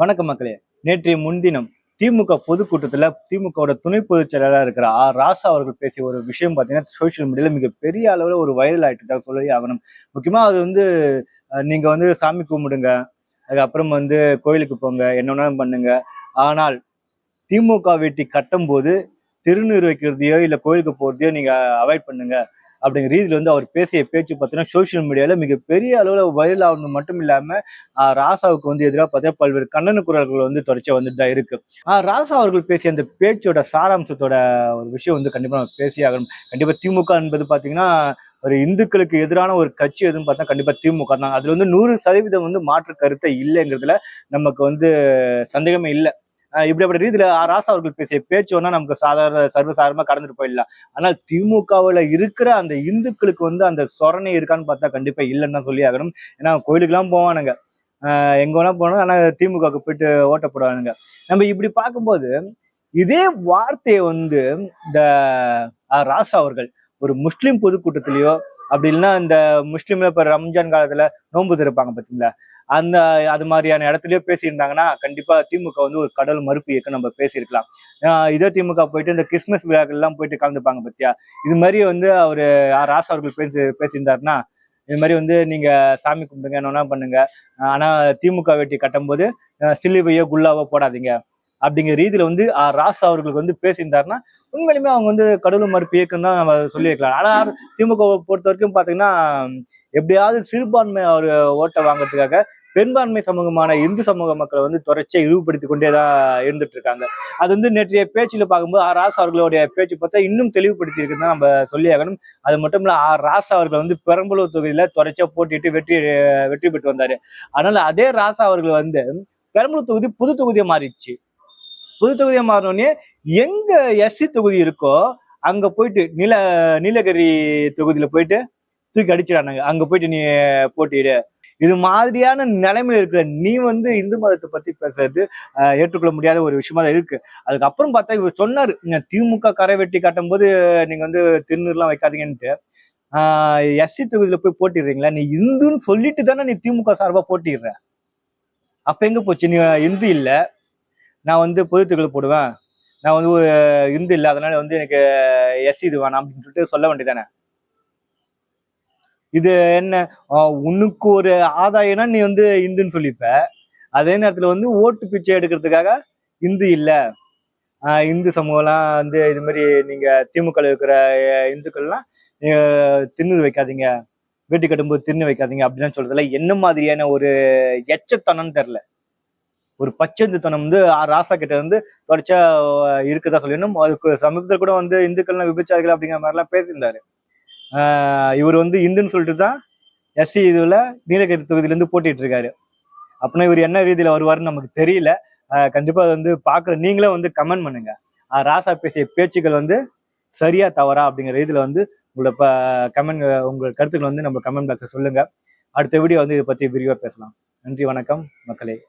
வணக்கம் மக்களே. நேற்றைய முன்தினம் திமுக பொதுக்கூட்டத்தில் திமுகவோட துணை பொதுச் செயலாளராக இருக்கிற ஆர் ராசா அவர்கள் பேசிய ஒரு விஷயம் பார்த்தீங்கன்னா சோஷியல் மீடியாவில் மிகப்பெரிய அளவில் ஒரு வைரல் ஆகிட்டு தான் சொல்லி ஆகணும். முக்கியமாக அது வந்து நீங்கள் வந்து சாமி கும்பிடுங்க. அதுக்கப்புறம் வந்து கோயிலுக்கு போங்க. என்ன வேணாலும் பண்ணுங்க. ஆனால் திமுக வெட்டி கட்டும்போது திருநீர் வைக்கிறதையோ இல்லை கோயிலுக்கு போகிறதையோ நீங்கள் அவாய்ட் பண்ணுங்க. அப்படிங்கிற ரீதியில் வந்து அவர் பேசிய பேச்சு பார்த்தீங்கன்னா சோஷியல் மீடியாவில் மிகப்பெரிய அளவில் வைரல் ஆகணும் மட்டும் இல்லாமல் ராசாவுக்கு வந்து எதிராக பார்த்தீங்கன்னா பல்வேறு கண்டன குரல்கள் வந்து தொடர்ச்சியாக வந்துட்டு தான் இருக்கு. ஆஹ் ராசா அவர்கள் பேசிய அந்த பேச்சோட சாராம்சத்தோட ஒரு விஷயம் வந்து கண்டிப்பாக நம்ம பேசி ஆகணும். கண்டிப்பாக திமுக என்பது பார்த்தீங்கன்னா ஒரு இந்துக்களுக்கு எதிரான ஒரு கட்சி எதுன்னு பார்த்தா கண்டிப்பா திமுக தான். அதுல வந்து நூறு சதவீதம் வந்து மாற்று கருத்தை இல்லைங்கிறதுல நமக்கு வந்து சந்தேகமே இல்லை. இப்படிப்பட்ட ரீதியில ராசா அவர்கள் பேசிய பேச்சு வேணா நமக்கு சாதாரண சர்வசாதாரணமா கடந்துட்டு போயிடலாம். ஆனால் திமுகவுல இருக்கிற அந்த இந்துக்களுக்கு வந்து அந்த சொரணை இருக்கான்னு பார்த்தா கண்டிப்பா இல்லைன்னு தான் சொல்லி ஆகணும். ஏன்னா கோயிலுக்கெல்லாம் போவானுங்க. ஆஹ் எங்க வேணா போனோம் ஆனா திமுகவுக்கு போயிட்டு ஓட்ட போடுவானுங்க. நம்ம இப்படி பார்க்கும்போது இதே வார்த்தையை வந்து இந்த ராசா அவர்கள் ஒரு முஸ்லீம் பொதுக்கூட்டத்திலேயோ அப்படி இல்லைன்னா இந்த முஸ்லீம்ல இப்ப ரம்ஜான் காலத்துல நோன்பு திருப்பாங்க பார்த்தீங்களா அந்த அது மாதிரியான இடத்துலயோ பேசியிருந்தாங்கன்னா கண்டிப்பா திமுக வந்து ஒரு கடல் மறுப்பு இயக்கம் நம்ம பேசியிருக்கலாம். இதே திமுக போயிட்டு இந்த கிறிஸ்துமஸ் விழாக்கள் எல்லாம் போயிட்டு கலந்துப்பாங்க பத்தியா? இது மாதிரி வந்து அவரு ராசா அவர்கள் பேசி பேசியிருந்தாருன்னா இது மாதிரி வந்து நீங்க சாமி கும்பிடுங்க என்ன பண்ணுங்க. ஆனா திமுக வெட்டி கட்டும்போது போது சிலுவையோ குல்லாவோ போடாதீங்க. அப்படிங்கிற ரீதியில வந்து ஆ. ராசா அவர்களுக்கு வந்து பேசியிருந்தாருன்னா உண்மையிலுமே அவங்க வந்து கடவுள் மறுப்பு இயக்கம் தான் நம்ம சொல்லியிருக்கலாம். ஆனால் திமுக பொறுத்த வரைக்கும் பாத்தீங்கன்னா எப்படியாவது சிறுபான்மை அவர் ஓட்டை வாங்குறதுக்காக பெரும்பான்மை சமூகமான இந்து சமூக மக்களை வந்து தொடர்ச்சியை இழிவுபடுத்தி கொண்டே தான் இருந்துட்டு இருக்காங்க. அது வந்து நேற்றைய பேச்சுல பார்க்கும்போது ஆர் ராசா அவர்களுடைய பேச்சு பார்த்தா இன்னும் தெளிவுபடுத்தி இருக்குன்னு தான் நம்ம சொல்லி ஆகணும் அது மட்டும் இல்ல ஆர் ராசா அவர்கள் வந்து பெரம்பலூர் தொகுதியில தொடர்ச்சியா போட்டிட்டு வெற்றி வெற்றி பெற்று வந்தாரு. அதனால அதே ராசா அவர்கள் வந்து பெரம்பலூர் தொகுதி புது தொகுதியை மாறிடுச்சு. புது தொகுதியை மாறினோடனே எங்க எஸ்சி தொகுதி இருக்கோ அங்க போயிட்டு நில நீலகிரி தொகுதியில போயிட்டு தூக்கி அடிச்சிடானுங்க அங்க போயிட்டு நீ போட்டியிடு. இது மாதிரியான நிலைமையில இருக்கிற நீ வந்து இந்து மதத்தை பத்தி பேசுறது ஏற்றுக்கொள்ள முடியாத ஒரு விஷயமா தான் இருக்கு. அதுக்கப்புறம் பார்த்தா இவர் சொன்னாரு "நீங்க திமுக கரை வெட்டி காட்டும் போது நீங்க வந்து திருநூறுலாம் வைக்காதீங்கன்ட்டு. எஸ்சி தொகுதியில போய் போட்டிடுறீங்களா? நீ இந்துன்னு சொல்லிட்டு தானே நீ திமுக சார்பா போட்டிடுற. அப்ப எங்க போச்சு? நீ இந்து இல்லை. நான் வந்து பொதுத்துக்கள் போடுவேன். நான் வந்து ஒரு இந்து இல்லை அதனால வந்து எனக்கு எஸ் இது வேணாம் அப்படின்னு சொல்லிட்டு சொல்ல வேண்டியதானே இது என்ன? உனக்கு ஒரு ஆதாயம்னா நீ வந்து இந்துன்னு சொல்லிப்ப. அதே நேரத்தில் வந்து ஓட்டு பிச்சை எடுக்கிறதுக்காக இந்து இல்லை. இந்து சமூகம்லாம் வந்து இது மாதிரி நீங்கள் திமுக இருக்கிற இந்துக்கள்லாம் தின்னு வைக்காதீங்க. வீட்டு கட்டும்போது தின்னு வைக்காதீங்க அப்படின்னு சொல்றதுல என்ன மாதிரியான ஒரு எச்சத்தனம்னு தெரில ஒரு பச்சந்துத்தனம் வந்து ராசா கிட்ட வந்து தொடர்ச்சியா இருக்குதா சொல்லணும் அதுக்கு சமீபத்தில் கூட வந்து இந்துக்கள்லாம் விபச்சாரிகள் அப்படிங்கிற மாதிரிலாம் பேசியிருந்தாரு. இவர் வந்து இந்துன்னு சொல்லிட்டு தான் எஸ்சி இதுல நீலகிரி தொகுதியிலேருந்து போட்டிட்டு இருக்காரு அப்படின்னா இவர் என்ன ரீதியில வருவாருன்னு நமக்கு தெரியல. கண்டிப்பா அது வந்து பாக்குற நீங்களே வந்து கமெண்ட் பண்ணுங்க. ராசா பேசிய பேச்சுக்கள் வந்து சரியா தவறா அப்படிங்கிற ரீதியில வந்து உங்களோட கமெண்ட் உங்கள் கருத்துக்கள் வந்து நம்ம கமெண்ட் பாக்ஸில் சொல்லுங்க. அடுத்த வீடியோ வந்து இதை பத்தி விரிவா பேசலாம். நன்றி வணக்கம் மக்களே.